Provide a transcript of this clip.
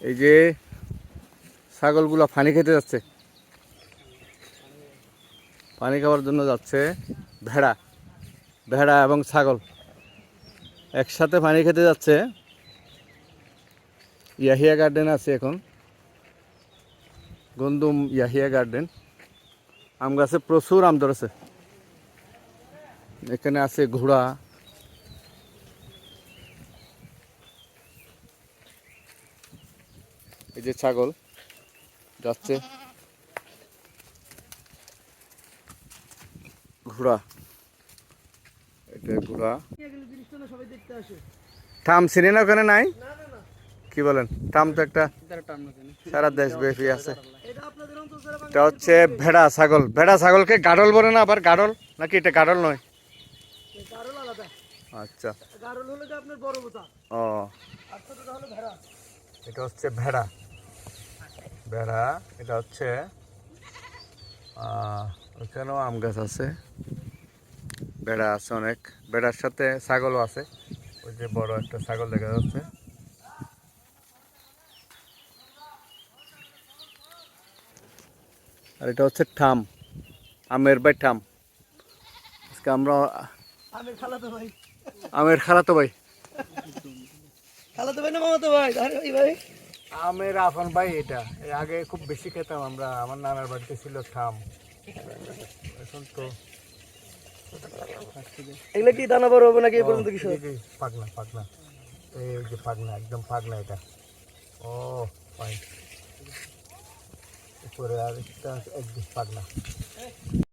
এই যে ছাগলগুলো পানি খেতে যাচ্ছে। পানি খাওয়ার জন্য যাচ্ছে ভেড়া ভেড়া এবং ছাগল। একসাথে পানি খেতে যাচ্ছে। ইয়াহিয়া গার্ডেন আছে এখন। গন্দুম ইয়াহিয়া গার্ডেন। আম গাছে প্রচুর আম ধরেছে। এখানে আছে ঘোড়া এই যে ছাগল যাচ্ছে। ঘোড়া। এটা ঘোড়া। থাম না ওখানে নাই? কি বলেন? থাম তো একটা সারা দেশ ব্যাপী আছে। এটা হচ্ছে ভেড়া, ছাগল। ভেড়া ছাগলকে গাডল বলে না আবার গাডল? নাকি এটা গাডল নয়? আচ্ছা। ও। এটা হচ্ছে ভেড়া। ভেড়া এটা হচ্ছে আহ, ওখানেও আম গাছ আছে। বেড়া আছে অনেক। বেড়ার সাথে ছাগলও আছে। ওই যে বড় একটা ছাগল দেখা যাচ্ছে। আর এটা হচ্ছে ঠাম। আমের বাই ঠাম। আজকে আমরা আমের খালাতো ভাই। আমের খালাতো ভাই। খালাতো ভাই না মামাতো ভাই? আরে ভাই। আমের আপন ভাই এটা। আগে খুব বেশি খেতাম আমরা আমার নানার বাড়িতে ছিল থাম। এখন তো এগুলো কি দানা বড় হবে নাকি পর্যন্ত কিছু? এই যে পাগনা পাগনা এই যে পাগনা একদম পাগনা এটা। ও পাই উপরে আর একটা একদিন পাগনা